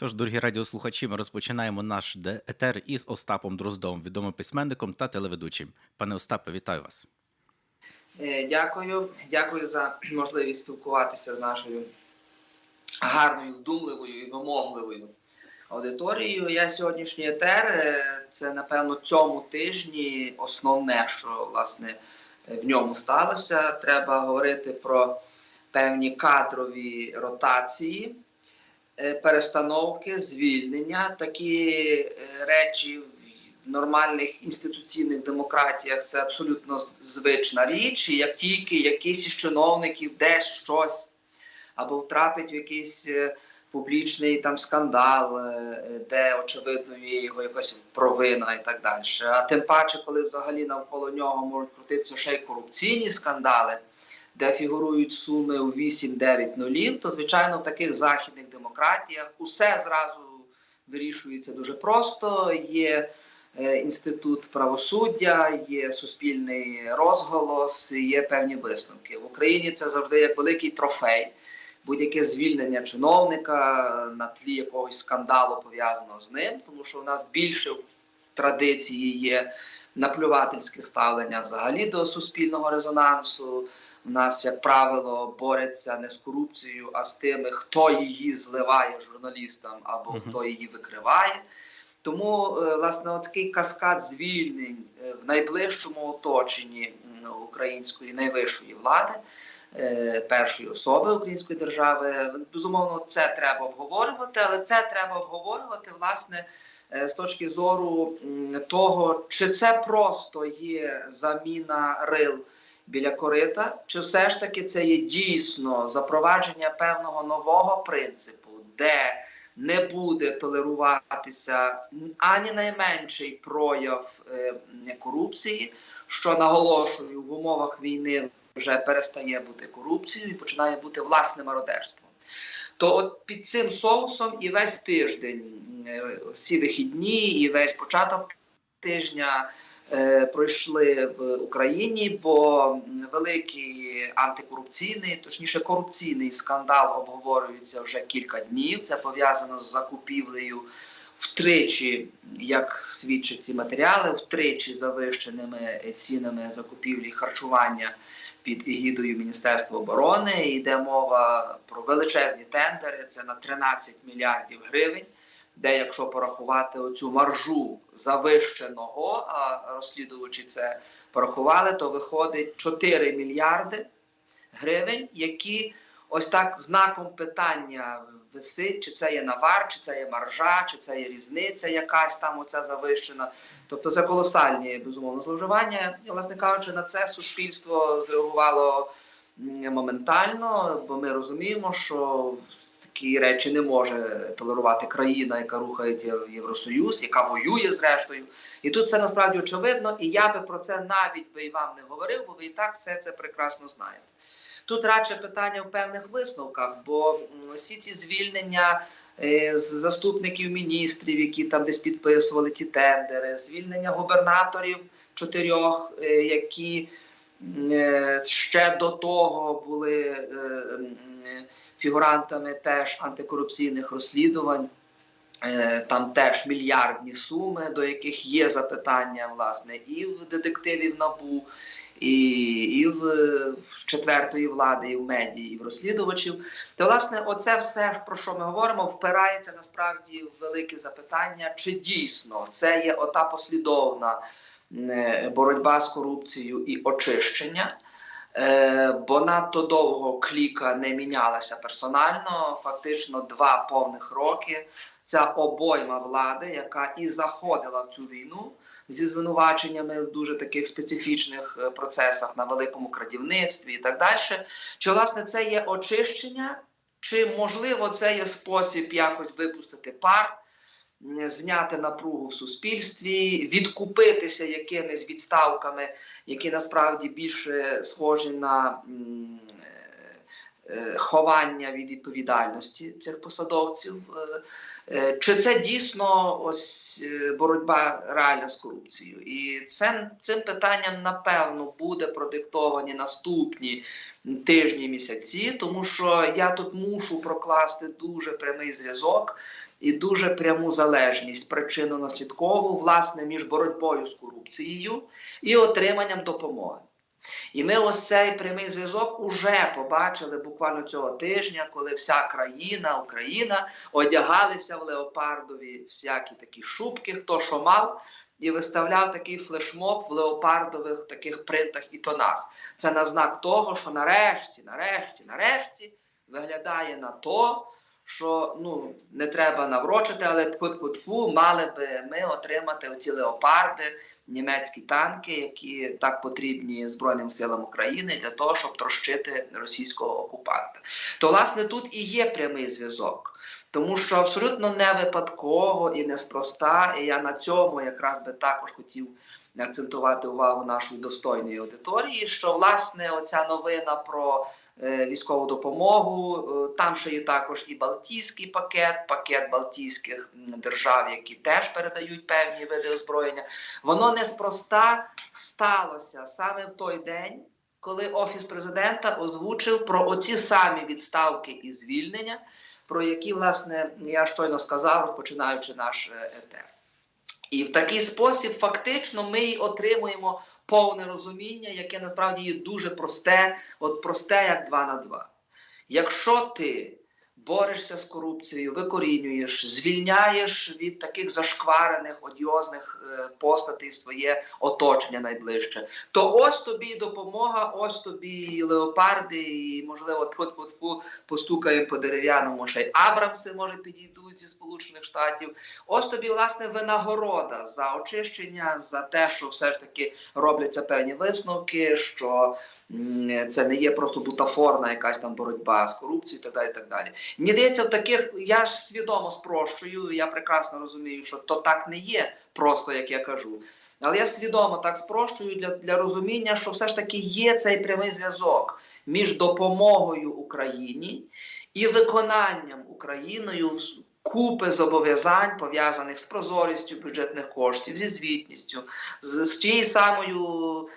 Тож, дорогі радіослухачі, ми розпочинаємо наш етер із Остапом Дроздом, відомим письменником та телеведучим. Пане Остапе, вітаю вас. Е, Дякую, дякую за можливість спілкуватися з нашою гарною, вдумливою і вимогливою аудиторією. Я сьогоднішній етер е, це напевно цьому тижні основне, що власне в ньому сталося. Треба говорити про певні кадрові ротації, перестановки, звільнення. Такі е, речі в нормальних інституційних демократіях це абсолютно звична річ. І як тільки якийсь із чиновників десь щось або втрапить в якийсь е, публічний там скандал, е, де очевидно є його якась провина і так далі. А тим паче, коли взагалі навколо нього можуть крутитися ще й корупційні скандали. Де фігурують суми у 8-9 нулів, то звичайно в таких західних демократіях усе зразу вирішується дуже просто. Є е, інститут правосуддя, є суспільний розголос, є певні висновки. В Україні це завжди як великий трофей. Будь-яке звільнення чиновника на тлі якогось скандалу пов'язаного з ним, тому що у нас більше в традиції є наплювательське ставлення взагалі до суспільного резонансу. У нас, як правило, борються не з корупцією, а з тими, хто її зливає журналістам або хто її викриває. Тому, е, власне, такий каскад звільнень е, в найближчому оточенні української найвищої влади, е, першої особи української держави, безумовно, це треба обговорювати, але це треба обговорювати власне з точки зору того, чи це просто є заміна рил біля корита, чи все ж таки це є дійсно запровадження певного нового принципу, де не буде толеруватися ані найменший прояв е, корупції, що наголошую в умовах війни вже перестає бути корупцією і починає бути власне мародерством. То от під цим соусом і весь тиждень, е, всі вихідні, і весь початок тижня пройшли в Україні, бо великий антикорупційний, точніше корупційний скандал обговорюється вже кілька днів. Це пов'язано з закупівлею втричі, як свідчать ці матеріали, втричі завищеними цінами закупівлі харчування під егідою Міністерства оборони. Йде мова про величезні тендери. Це на 13 мільярдів гривень. Де, якщо порахувати оцю маржу завищеного, а розслідувачі це порахували, то виходить 4 мільярди гривень, які ось так знаком питання висить, чи це є навар, чи це є маржа, чи це є різниця якась там оця завищена. Тобто це колосальні безумовно зловживання. І, власне кажучи, на це суспільство зреагувало моментально, бо ми розуміємо, що такі речі не може толерувати країна, яка рухається в Євросоюз, яка воює зрештою. І тут це насправді очевидно, і я би про це навіть би і вам не говорив, бо ви і так все це прекрасно знаєте. Тут радше питання в певних висновках, бо всі ці звільнення е, з заступників міністрів, які там десь підписували ті тендери, звільнення губернаторів чотирьох, е, які ще до того були е, е, фігурантами теж антикорупційних розслідувань. Е, Там теж мільярдні суми, до яких є запитання, власне, і в детективів НАБУ, і, і в, в четвертої влади, і в медії, і в розслідувачів. То, власне, оце все, про що ми говоримо, впирається насправді в велике запитання, чи дійсно це є ота послідовна е, боротьба з корупцією і очищення. Е, бо надто довго кліка не мінялася персонально. Фактично два повних роки. Ця обойма влади, яка і заходила в цю війну зі звинуваченнями в дуже таких специфічних е, процесах на великому крадівництві і так далі. Чи власне це є очищення, чи можливо це є спосіб якось випустити пар, зняти напругу в суспільстві, відкупитися якимись відставками, які насправді більше схожі на е, е, ховання від відповідальності цих посадовців. Е, Чи це дійсно ось боротьба реальна з корупцією? І це, цим питанням напевно буде продиктовані наступні тижні, місяці, тому що я тут мушу прокласти дуже прямий зв'язок і дуже пряму залежність причинно-наслідкову власне між боротьбою з корупцією і отриманням допомоги. І ми ось цей прямий зв'язок уже побачили буквально цього тижня, коли вся країна, Україна одягалися в леопардові всякі такі шубки, хто що мав, і виставляв такий флешмоб в леопардових таких принтах і тонах. Це на знак того, що нарешті, нарешті, нарешті виглядає на то, що ну не треба наврочити, але тьфу-тьфу-тьфу, мали би ми отримати оці леопарди, німецькі танки, які так потрібні Збройним силам України для того, щоб трощити російського окупанта. То, власне, тут і є прямий зв'язок. Тому що абсолютно не випадково і неспроста, і я на цьому якраз би також хотів акцентувати увагу нашої достойної аудиторії, що власне оця новина про військову допомогу, е, там ще є також і Балтійський пакет, пакет Балтійських держав, які теж передають певні види озброєння. Воно неспроста сталося саме в той день, коли офіс президента озвучив про оці самі відставки і звільнення, про які, власне, я щойно сказав, розпочинаючи наш е, етер. І в такий спосіб фактично ми отримуємо повне розуміння, яке насправді є дуже просте, от просте як 2 на 2. Якщо ти борешся з корупцією, викорінюєш, звільняєш від таких зашкварених, одіозних е, постатей своє оточення найближче, то ось тобі допомога, ось тобі і леопарди, і, можливо, тьфу-тьфу-тьфу, постукаємо по дерев'яному, ще й Абрамси, може, підійдуть зі Сполучених Штатів. Ось тобі, власне, винагорода за очищення, за те, що все ж таки робляться певні висновки, що це не є просто бутафорна якась там боротьба з корупцією і так далі. і так далі. Мені здається, в таких я ж свідомо спрощую, я прекрасно розумію, що то так не є, просто як я кажу. Але я свідомо так спрощую для, для розуміння, що все ж таки є цей прямий зв'язок між допомогою Україні і виконанням Україною купи зобов'язань, пов'язаних з прозорістю бюджетних коштів, зі звітністю, з, з тією самою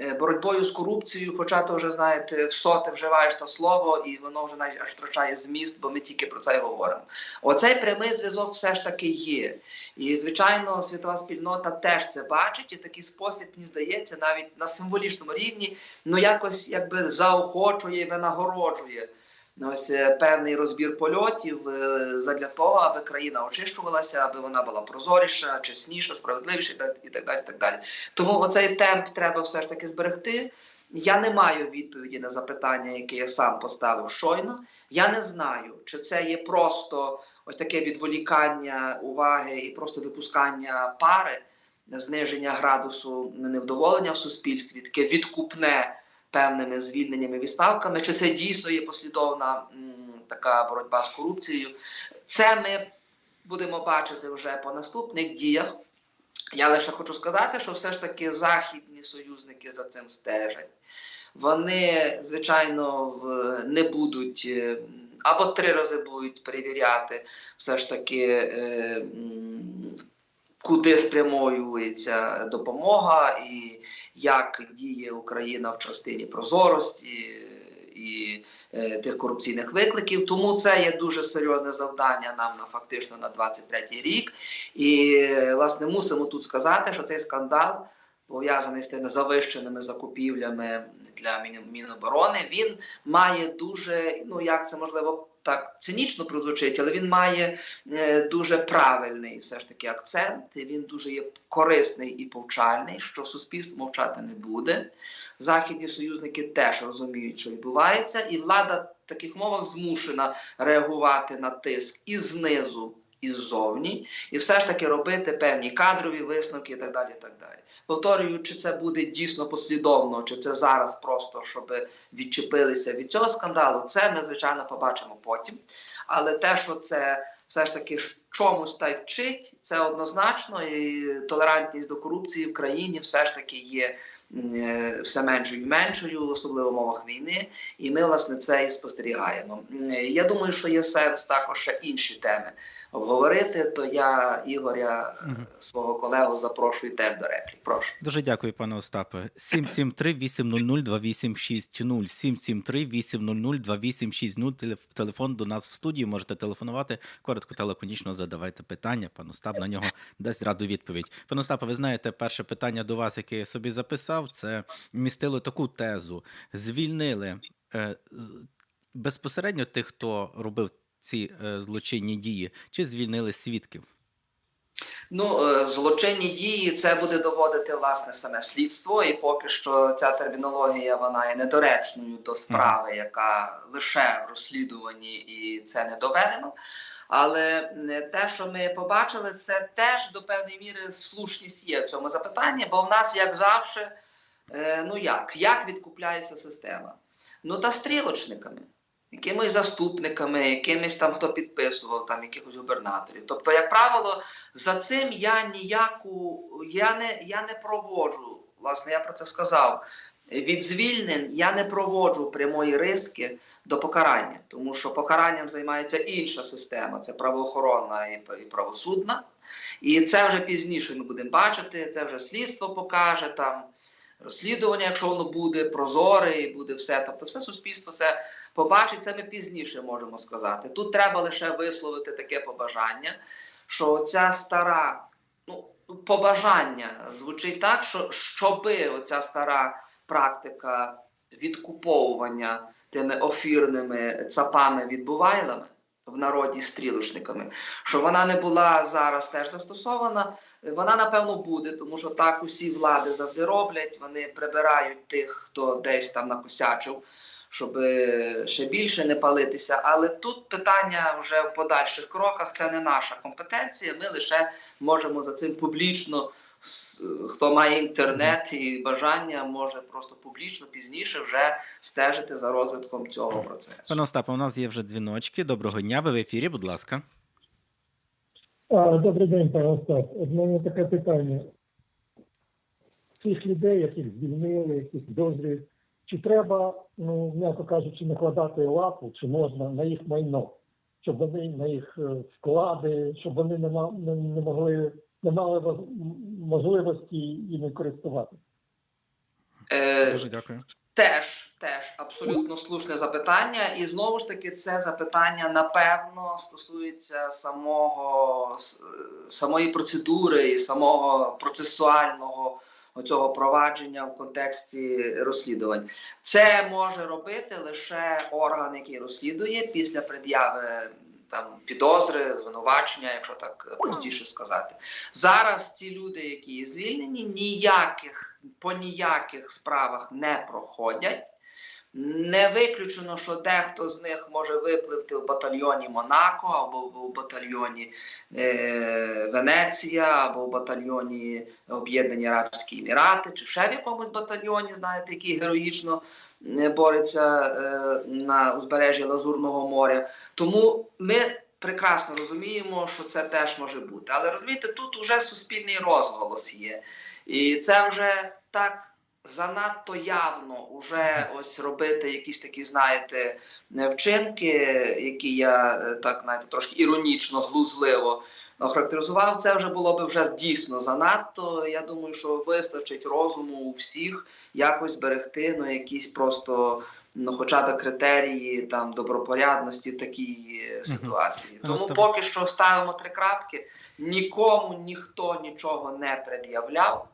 е, боротьбою з корупцією, хоча то вже знаєте, в соте вживаєш те слово, і воно вже навіть аж втрачає зміст, бо ми тільки про це й говоримо. Оцей прямий зв'язок все ж таки є. І, звичайно, світова спільнота теж це бачить, і такий спосіб, мені здається, навіть на символічному рівні ну якось якби заохочує і винагороджує ось е, певний розбір польотів е, задля того, аби країна очищувалася, аби вона була прозоріша, чесніша, справедливіша і так- далі. так далі. Тому оцей темп треба все ж таки зберегти. Я не маю відповіді на запитання, яке я сам поставив щойно. Я не знаю, чи це є просто ось таке відволікання уваги і просто випускання пари, зниження градусу невдоволення в суспільстві, таке відкупне певними звільненнями відставками, чи це дійсно є послідовна м, така боротьба з корупцією. Це ми будемо бачити вже по наступних діях. Я лише хочу сказати, що все ж таки західні союзники за цим стежать. Вони, звичайно, не будуть е, або три рази будуть перевіряти все ж таки. е, Куди спрямовується допомога, і як діє Україна в частині прозорості і е, тих корупційних викликів. Тому це є дуже серйозне завдання нам на фактично на 23-й рік. І власне мусимо тут сказати, що цей скандал пов'язаний з тими завищеними закупівлями для Міноборони, він має дуже, ну як це можливо так цинічно прозвучить, але він має е, дуже правильний все ж таки акцент. і Він дуже є корисний і повчальний, що суспільство мовчати не буде. Західні союзники теж розуміють, що відбувається, і влада в таких мовах змушена реагувати на тиск і знизу, і ззовні, і все ж таки робити певні кадрові висновки і так далі. І так далі. Повторюю, чи це буде дійсно послідовно, чи це зараз просто, щоб відчепилися від цього скандалу, це ми, звичайно, побачимо потім. Але те, що це все ж таки чомусь та й вчить, це однозначно, і толерантність до корупції в країні все ж таки є все меншою і меншою, особливо в умовах війни, і ми, власне, це і спостерігаємо. Е, Я думаю, що є сенс також ще інші теми обговорити. то я Ігоря, е, Мгм. свого колегу, запрошую теж до реплік. Прошу. Дуже дякую, пане Остапе. 773-800-2860, 773-800-2860. Телеф- Телефон до нас в студії. Можете телефонувати. Коротко та лаконічно задавайте питання. Пан Остап на нього дасть раду відповідь. Пане Остапе, ви знаєте, перше питання до вас, яке я собі записав, це містило таку тезу: звільнили е, безпосередньо тих, хто робив ці е, злочинні дії, чи звільнили свідків? Ну, е, злочинні дії це буде доводити власне саме слідство, і поки що ця термінологія вона є недоречною до справи, яка лише в розслідуванні, і це не доведено. Але те, що ми побачили, це теж до певної міри слушність є в цьому запитанні, бо в нас, як завжди, е, ну як, як відкупляється система? Ну та стрілочниками. Якимись заступниками, якимись там хто підписував, там якихось губернаторів. Тобто, як правило, за цим я ніяку я не, я не проводжу. Власне, я про це сказав. Від звільнень я не проводжу прямої риски до покарання, тому що покаранням займається інша система, це правоохоронна і правосудна. І це вже пізніше ми будемо бачити. Це вже слідство покаже там розслідування, якщо воно буде прозоре і буде все. Тобто, все суспільство це побачить. Це ми пізніше можемо сказати. Тут треба лише висловити таке побажання, що ця стара ну, побажання звучить так, що щоби оця стара практика відкуповування тими офірними цапами відбувайлами в народі стрілочниками, що вона не була зараз теж застосована. Вона напевно буде, тому що так усі влади завжди роблять. Вони прибирають тих, хто десь там накосячив, щоб е, ще більше не палитися. Але тут питання вже в подальших кроках це не наша компетенція. Ми лише можемо за цим публічно. Хто має інтернет і бажання, може просто публічно пізніше вже стежити за розвитком цього процесу. Пане Остапе, у нас є вже дзвіночки. Доброго дня. Ви в ефірі, будь ласка. А, Добрий день, пане Остап. В мене таке питання. Цих людей, яких звільнили, яких підозрюють, чи треба, ну, м'яко кажучи, накладати лапу, чи можна на їх майно, щоб вони на їх е, вклади, щоб вони не, не могли, не мали можливості іми користуватися. Е, Дуже дякую. Теж, теж абсолютно слушне запитання, і знову ж таки, це запитання напевно стосується самого самої процедури і самого процесуального цього провадження в контексті розслідувань. Це може робити лише орган, який розслідує після пред'яви там підозри, звинувачення, якщо так простіше сказати. Зараз ці люди, які звільнені, ніяких по ніяких справах не проходять. Не виключено, що дехто з них може випливти в батальйоні Монако або в батальйоні е, Венеція, або в батальйоні Об'єднані Арабські Емірати, чи ще в якомусь батальйоні, знаєте, який героїчно бореться е, на узбережжі Лазурного моря. Тому ми прекрасно розуміємо, що це теж може бути. Але розумієте, тут вже суспільний розголос є. І це вже так занадто явно уже ось робити якісь такі, знаєте, вчинки, які я е, так знаєте, трошки іронічно, глузливо охарактеризував. Це вже було би вже дійсно занадто. Я думаю, що вистачить розуму у всіх якось зберегти ну, якісь просто. Ну, хоча б критерії там добропорядності в такій ситуації. Тому поки що ставимо три крапки. Нікому ніхто нічого не пред'являв.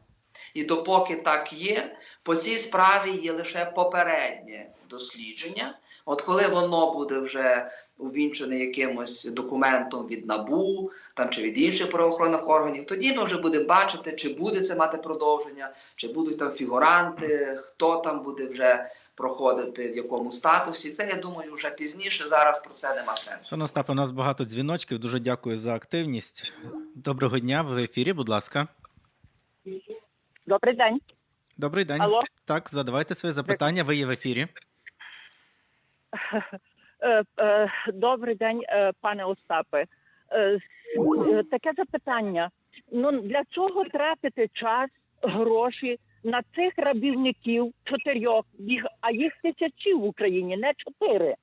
І допоки так є, по цій справі є лише попереднє дослідження. От коли воно буде вже увінчене якимось документом від НАБУ там, чи від інших правоохоронних органів, тоді ми вже будемо бачити, чи буде це мати продовження, чи будуть там фігуранти, хто там буде вже проходити в якому статусі. Це я думаю вже пізніше. Зараз про це нема сенсу. Пане Остапе, у нас багато дзвіночків. Дуже дякую за активність. Доброго дня. Ви в ефірі, будь ласка. Добрий день. Добрий день. Алло. Так, задавайте свої запитання. Ви є в ефірі. Е, е, Добрий день, е, пане Остапе. Таке запитання. Ну для чого тратити час, гроші на цих рабівників чотирьох, їх, а їх тисячі в Україні, не чотири.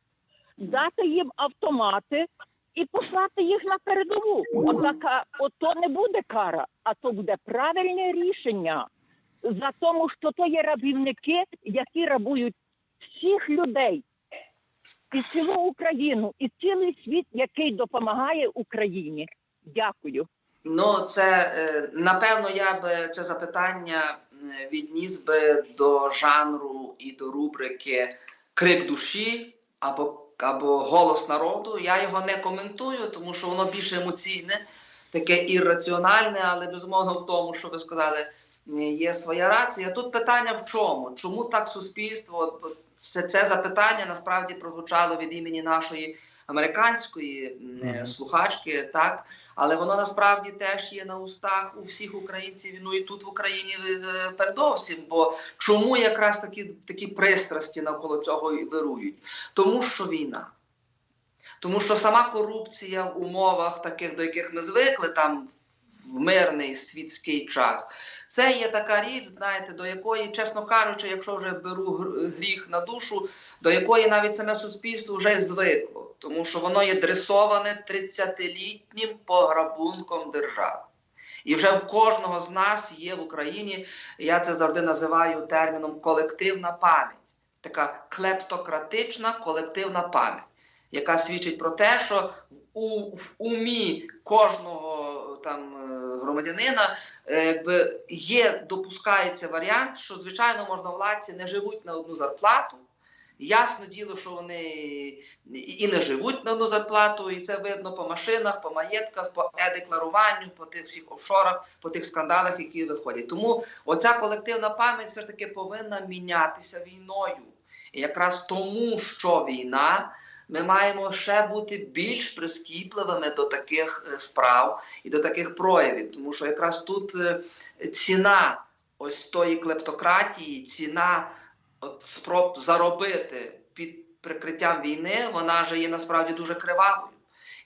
Дати їм автомати і послати їх на передову. Однак, ото не буде кара, а то буде правильне рішення за тому, що то є рабівники, які рабують всіх людей і цілу Україну, і цілий світ, який допомагає Україні. Дякую. Ну, це е, напевно я би це запитання е, відніс би до жанру і до рубрики Крик душі або, або Голос народу. Я його не коментую, тому що воно більш емоційне, таке ірраціональне, але безумовно в тому, що ви сказали, є своя рація. Тут питання в чому? Чому так суспільство? Це, це запитання насправді прозвучало від імені нашої американської е, слухачки, так але воно насправді теж є на устах у всіх українців. Ну і тут в Україні е, передовсім. Бо чому якраз такі, такі пристрасті навколо цього і вирують? Тому що війна. Тому що сама корупція в умовах, таких, до яких ми звикли, там в мирний світський час, це є така річ, знаєте, до якої, чесно кажучи, якщо вже беру гріх на душу, до якої навіть саме суспільство вже звикло, тому що воно є дресоване 30-літнім пограбунком держави. І вже в кожного з нас є в Україні, я це завжди називаю терміном колективна пам'ять, така клептократична колективна пам'ять, яка свідчить про те, що у, в умі кожного там е, громадянина є, допускається варіант, що звичайно можновладці не живуть на одну зарплату. Ясно діло, що вони і не живуть на одну зарплату, і це видно по машинах, по маєтках, по е-декларуванню, по тих всіх офшорах, по тих скандалах, які виходять. Тому оця колективна пам'ять все ж таки повинна мінятися війною. Якраз тому, що війна, ми маємо ще бути більш прискіпливими до таких е, справ і до таких проявів, тому що якраз тут е, ціна ось тої клептократії, ціна от спроб заробити під прикриттям війни, вона же є насправді дуже кривавою.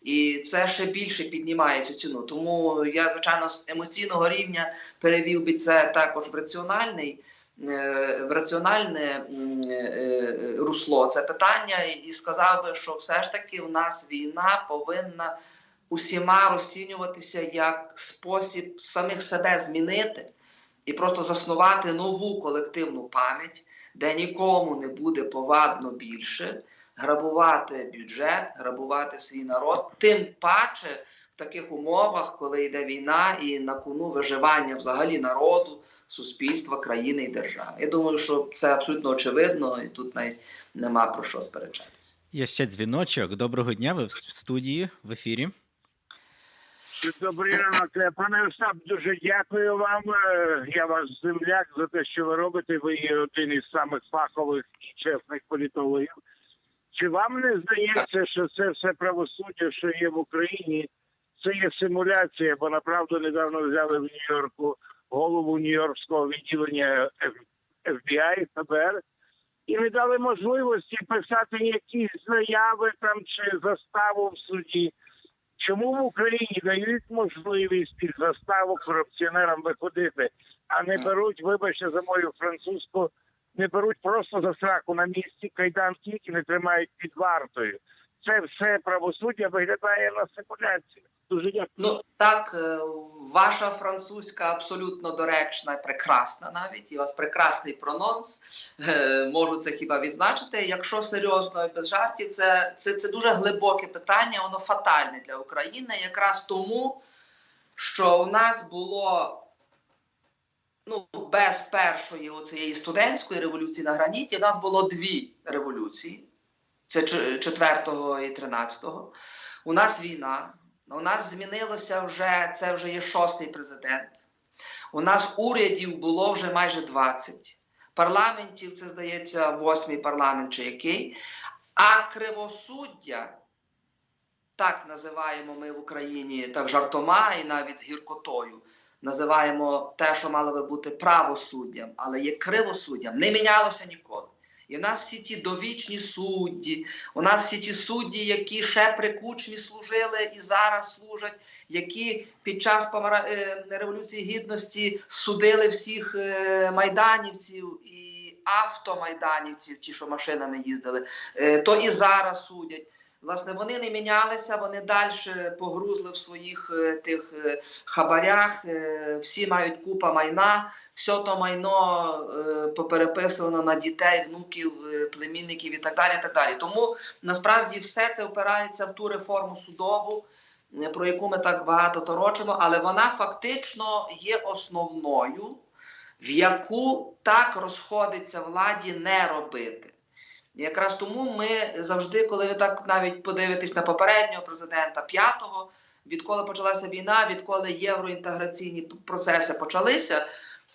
І це ще більше піднімає цю ціну. Тому я, звичайно, з емоційного рівня перевів би це також в раціональний, в раціональне е, е, русло це питання, і сказав би, що все ж таки в нас війна повинна усіма розцінюватися як спосіб самих себе змінити і просто заснувати нову колективну пам'ять, де нікому не буде повадно більше грабувати бюджет, грабувати свій народ, тим паче в таких умовах, коли йде війна і на кону виживання взагалі народу, суспільства, країни і держави. Я думаю, що це абсолютно очевидно, і тут навіть нема про що сперечатися. Є ще дзвіночок. Доброго дня. Ви в студії в ефірі. Добрий ранок, Е, пане Остап. Дуже дякую вам. Е, Я ваш земляк за те, що ви робите. Ви є один із самих фахових і чесних політологів. Чи вам не здається, що це все правосуддя, що є в Україні, це є симуляція? Бо направду недавно взяли в Нью-Йорку голову Нью-Йоркського відділення FBI, ФБР, і не дали можливості писати якісь заяви там чи заставу в суді. Чому в Україні дають можливість під заставу корупціонерам виходити, а не беруть, вибачте за мою французьку, не беруть просто за сраку на місці кайданки і не тримають під вартою. Це все правосуддя виглядає на симуляцію. Дуже дякую. Ну так, е, ваша французька абсолютно доречна, прекрасна навіть, і у вас прекрасний прононс. Е, Можу це хіба відзначити. Якщо серйозно і без жартів, це, це, це дуже глибоке питання, воно фатальне для України, якраз тому, що у нас було. Ну, без першої оцієї студентської революції на граніті, у нас було дві революції: це 4-го і 13-го. У нас війна, у нас змінилося вже це вже є шостий президент. У нас урядів було вже майже 20. Парламентів, це здається, восьмий парламент чи який. А кривосуддя, так називаємо ми в Україні так жартома і навіть з гіркотою. Називаємо те, що мало би бути правосуддям, але є кривосуддям. Не мінялося ніколи. І в нас всі ті довічні судді, у нас всі ті судді, які ще при кучмі служили і зараз служать, які під час е, Революції Гідності судили всіх е, майданівців і автомайданівців, ті, що машинами їздили, е, то і зараз судять. Власне, вони не мінялися, вони далі погрузли в своїх е, тих е, хабарях. е, Всі мають купа майна, все то майно попереписано на дітей, внуків, племінників і так далі. Так далі. Тому насправді все це опирається в ту реформу судову, про яку ми так багато торочимо, але вона фактично є основною, в яку так розходиться владі не робити. Якраз тому ми завжди, коли ви так навіть подивитесь на попереднього президента п'ятого, відколи почалася війна, відколи євроінтеграційні процеси почалися,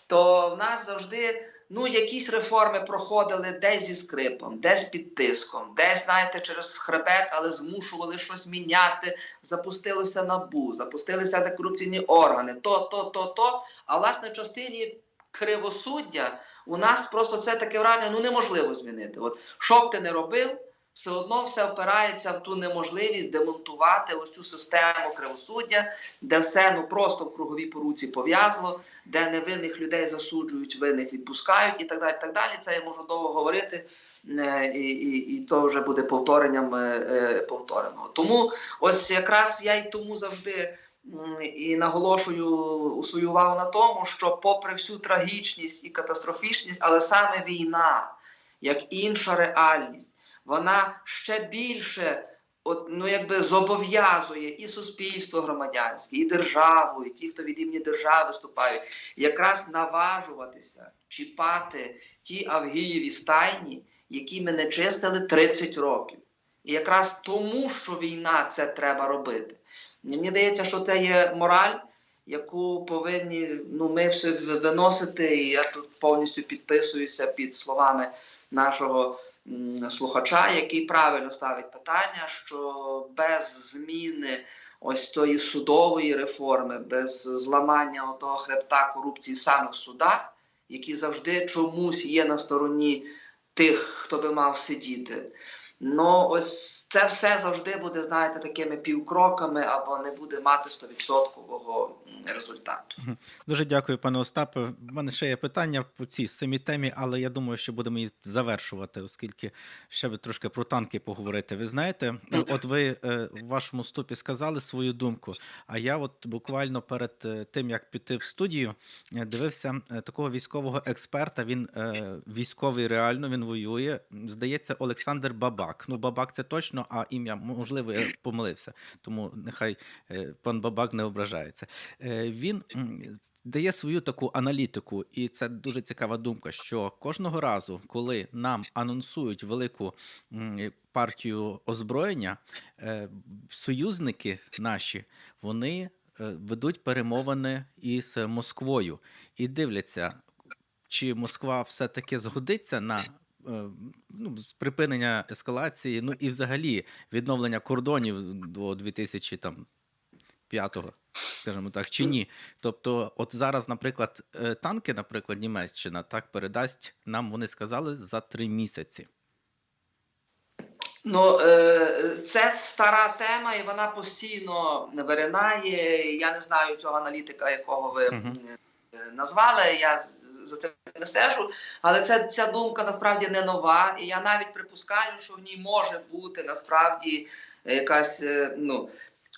то в нас завжди ну, якісь реформи проходили десь зі скрипом, десь під тиском, десь, знаєте, через хребет, але змушували щось міняти. Запустилося набу, запустилися антикорупційні органи, то, то, то, то. А власне в частині кривосуддя у нас просто це таке враження ну неможливо змінити. От що б ти не робив, все одно все опирається в ту неможливість демонтувати ось цю систему кривосуддя, де все ну просто в круговій поруці пов'язло, де невинних людей засуджують, винних відпускають і так далі. так далі. Це я можу довго говорити. е, І, і, і то вже буде повторенням е, е, повтореного. Тому ось якраз я й тому завжди і наголошую у свою увагу на тому, що, попри всю трагічність і катастрофічність, але саме війна, як інша реальність, вона ще більше от, ну, якби зобов'язує і суспільство громадянське, і державу, і ті, хто від імені держави виступають, якраз наважуватися чіпати ті авгієві стайні, які ми не чистили 30 років. І якраз тому, що війна це треба робити. Мені здається, що це є мораль, яку повинні ну, ми все виносити. І я тут повністю підписуюся під словами нашого слухача, який правильно ставить питання, що без зміни ось тої судової реформи, без зламання того хребта корупції саме в судах, які завжди чомусь є на стороні тих, хто би мав сидіти. Ну, ось це все завжди буде, знаєте, такими півкроками або не буде мати 100% результату. Дуже дякую, пане Остапе. У мене ще є питання по цій самій темі, але я думаю, що будемо її завершувати, оскільки ще би трошки про танки поговорити. Ви знаєте, от ви е, в вашому ступі сказали свою думку. А я, от буквально перед е, тим як піти в студію, е, дивився такого військового експерта. Він військовий реально він воює. Здається, Олександр Бабак. Ну, Бабак це точно, а ім'я можливо я помилився. Тому нехай е, пан Бабак не ображається. Е, Він дає свою таку аналітику, і це дуже цікава думка, що кожного разу, коли нам анонсують велику партію озброєння, е, союзники наші вони ведуть перемовини із Москвою і дивляться, чи Москва все-таки згодиться на. Е, Ну, припинення ескалації, ну і взагалі відновлення кордонів до 2005-го, скажімо так, чи ні. Тобто, от зараз, наприклад, е, танки, наприклад, Німеччина так передасть нам, вони сказали, за три місяці. Ну, е, це стара тема, і вона постійно виринає. Я не знаю цього аналітика, якого ви Мгм. е, назвали. Я за це не стежу. Але це, ця думка насправді не нова. І я навіть припускаю, що в ній може бути насправді якась е, ну,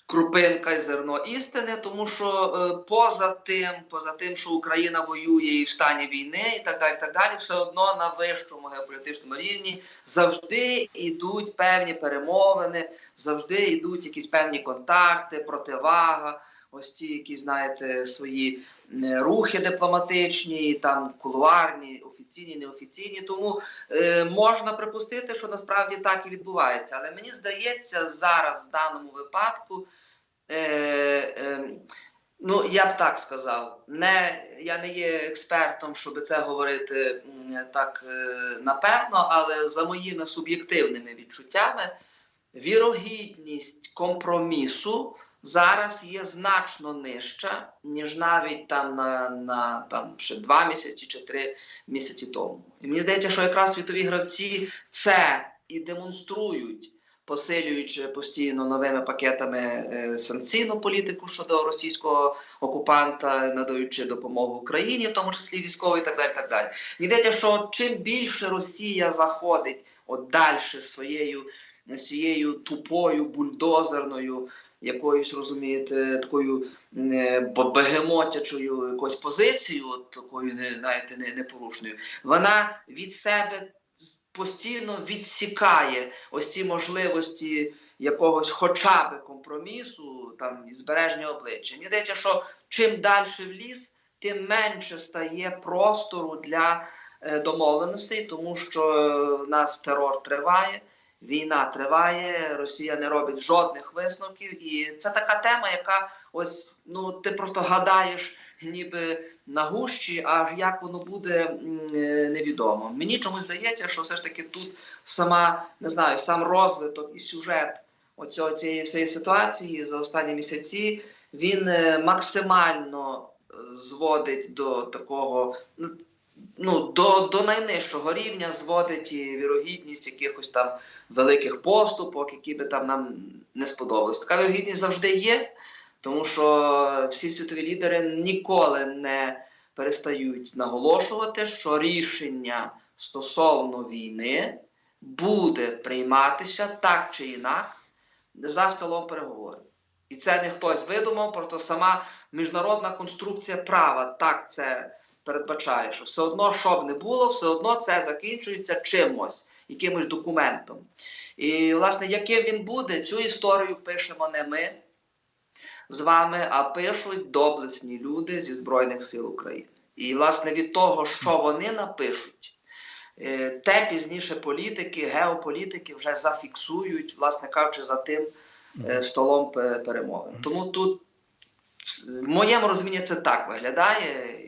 крупинка зерно істини, тому що е, поза тим, поза тим, що Україна воює і в стані війни, і так далі, так далі, все одно на вищому геополітичному рівні завжди йдуть певні перемовини, завжди йдуть якісь певні контакти, противага. Ось ці, які знаєте, свої рухи дипломатичні, там кулуарні, офіційні, неофіційні. Тому е, можна припустити, що насправді так і відбувається. Але мені здається, зараз в даному випадку, е, е, ну я б так сказав, не, я не є експертом, щоб це говорити так е, напевно, але за моїми суб'єктивними відчуттями, вірогідність компромісу зараз є значно нижча, ніж навіть там на, на там, ще два місяці чи три місяці тому. І мені здається, що якраз світові гравці це і демонструють, посилюючи постійно новими пакетами е, санкційну політику щодо російського окупанта, надаючи допомогу Україні, в тому числі військову і так далі. Так далі. Мені здається, що чим більше Росія заходить от далі своєю цією тупою бульдозерною, якоюсь розумієте, такою е, бегемотячою якоюсь позицією, от такою знаєте, не, непорушною, вона від себе постійно відсікає ось ці можливості якогось хоча б компромісу там і збереження обличчя. Мені здається, що чим далі в ліс, тим менше стає простору для е, домовленостей, тому що е, в нас терор триває. Війна триває, Росія не робить жодних висновків, і це така тема, яка ось ну ти просто гадаєш, ніби на гущі, аж як воно буде е, невідомо. Мені чомусь здається, що все ж таки тут сама не знаю, сам розвиток і сюжет оцього цієї всієї ситуації за останні місяці він е, максимально е, зводить до такого. Ну, до, до найнижчого рівня зводить і вірогідність якихось там великих поступок, які би там нам не сподобались. Така вірогідність завжди є, тому що всі світові лідери ніколи не перестають наголошувати, що рішення стосовно війни буде прийматися так чи інак за столом переговорів. І це не хтось видумав, просто сама міжнародна конструкція права так це передбачає, що все одно, що б не було, все одно це закінчується чимось, якимось документом. І, власне, яким він буде, цю історію пишемо не ми з вами, а пишуть доблесні люди зі Збройних сил України. І, власне, від того, що вони напишуть, е, те пізніше політики, геополітики вже зафіксують, власне кажучи, за тим е, столом пе- перемовин. Тому тут, в моєму розумінні, це так виглядає,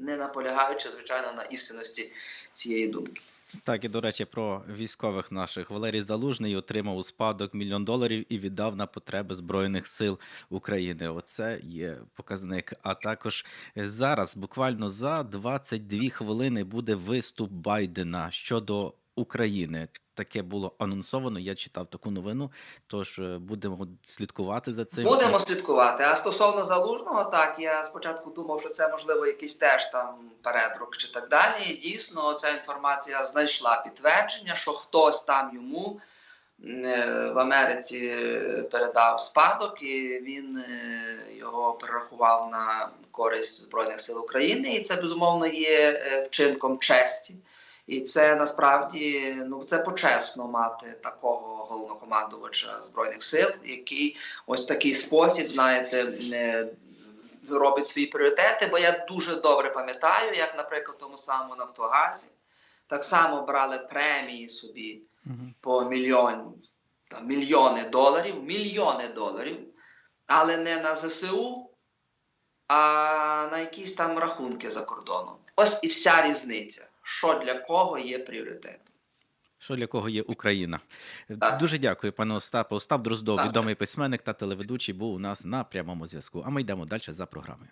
не наполягаючи, звичайно, на істинності цієї думки. Так, і до речі, про військових наших Валерій Залужний отримав у спадок мільйон доларів і віддав на потреби Збройних сил України. Оце є показник. А також зараз, буквально за 22 хвилини, буде виступ Байдена щодо України. Таке було анонсовано. Я читав таку новину. Тож е, будемо слідкувати за цим. Будемо слідкувати. А стосовно залужного, так я спочатку думав, що це можливо якийсь теж там передрук чи так далі. І дійсно, ця інформація знайшла підтвердження, що хтось там йому е, в Америці передав спадок, і він е, його перерахував на користь Збройних сил України. І це безумовно є вчинком честі. І це насправді ну це почесно мати такого головнокомандувача збройних сил, який ось в такий спосіб, знаєте, робить свої пріоритети. Бо я дуже добре пам'ятаю, як, наприклад, в тому самому Нафтогазі так само брали премії собі по мільйон, там, мільйони доларів, мільйони доларів, але не на ЗСУ, а на якісь там рахунки за кордоном. Ось і вся різниця, що для кого є пріоритетом. Що для кого є Україна? Так. Дуже дякую, пане Остапе. Остап Дроздов, Так. відомий письменник та телеведучий, був у нас на прямому зв'язку. А ми йдемо далі за програмою.